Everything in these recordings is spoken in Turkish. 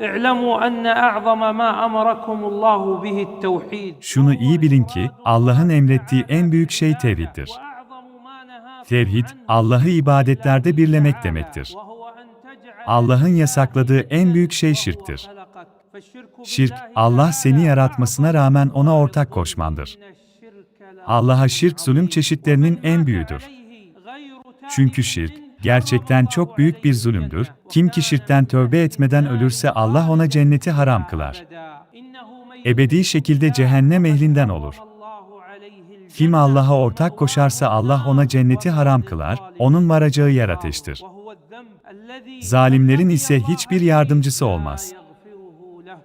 اعلموا أن أعظم ما أمركم الله به التوحيد Şunu iyi bilin ki Allah'ın emrettiği en büyük şey tevhiddir. وأعظم ما نهاكم Tevhid, عنه Allah'ı ibadetlerde birlemek demektir. وهو أن تجعل Allah'ın yasakladığı en büyük şey şirktir. خلقك فالشرك Şirk, بالله Allah تعالى seni yaratmasına rağmen ona ortak koşmandır. إن الشرك لا Allah'a şirk zulüm çeşitlerinin en büyüğüdür. Çünkü şirk, gerçekten çok büyük bir zulümdür. Kim ki şirkten tövbe etmeden ölürse Allah ona cenneti haram kılar. Ebedi şekilde cehennem ehlinden olur. Kim Allah'a ortak koşarsa Allah ona cenneti haram kılar, onun varacağı yer ateştir. Zalimlerin ise hiçbir yardımcısı olmaz.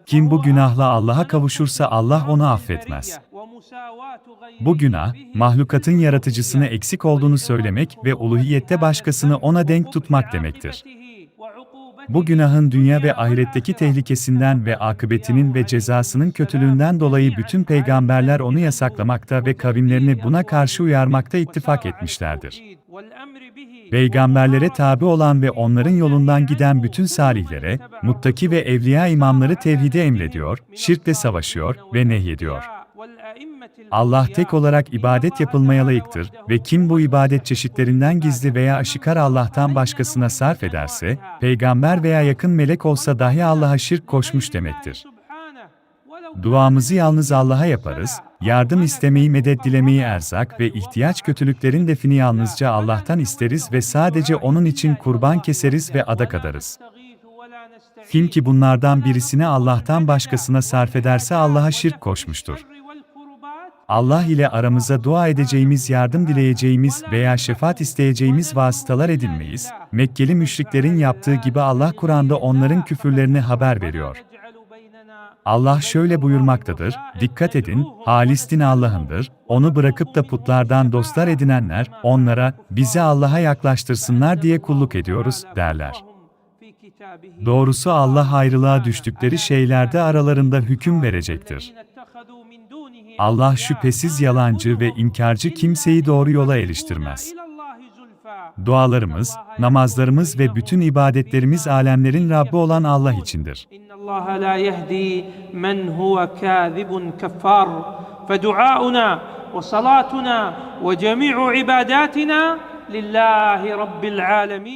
Kim bu günahla Allah'a kavuşursa Allah onu affetmez. Bu günah, mahlukatın yaratıcısını eksik olduğunu söylemek ve uluhiyette başkasını ona denk tutmak demektir. Bu günahın dünya ve ahiretteki tehlikesinden ve akıbetinin ve cezasının kötülüğünden dolayı bütün peygamberler onu yasaklamakta ve kavimlerini buna karşı uyarmakta ittifak etmişlerdir. Peygamberlere tabi olan ve onların yolundan giden bütün salihlere, muttaki ve evliya imamları tevhide emrediyor, şirkle savaşıyor ve nehyediyor. Allah tek olarak ibadet yapılmaya layıktır ve kim bu ibadet çeşitlerinden gizli veya aşikar Allah'tan başkasına sarf ederse, peygamber veya yakın melek olsa dahi Allah'a şirk koşmuş demektir. Duamızı yalnız Allah'a yaparız, yardım istemeyi, medet dilemeyi erzak ve ihtiyaç kötülüklerin defini yalnızca Allah'tan isteriz ve sadece O'nun için kurban keseriz ve adak adarız. Kim ki bunlardan birisini Allah'tan başkasına sarf ederse Allah'a şirk koşmuştur. Allah ile aramıza dua edeceğimiz, yardım dileyeceğimiz veya şefaat isteyeceğimiz vasıtalar edinmeyiz. Mekkeli müşriklerin yaptığı gibi Allah Kur'an'da onların küfürlerini haber veriyor. Allah şöyle buyurmaktadır, dikkat edin, halis din Allah'ındır, onu bırakıp da putlardan dostlar edinenler, onlara, bizi Allah'a yaklaştırsınlar diye kulluk ediyoruz, derler. Doğrusu Allah ayrılığa düştükleri şeylerde aralarında hüküm verecektir. Allah şüphesiz yalancı ve inkarcı kimseyi doğru yola eriştirmez. Dualarımız, namazlarımız ve bütün ibadetlerimiz alemlerin Rabbi olan Allah içindir. إن الله لا يهدي من هو كاذب كفار فدعاؤنا وصلاتنا وجميع عباداتنا لله رب العالمين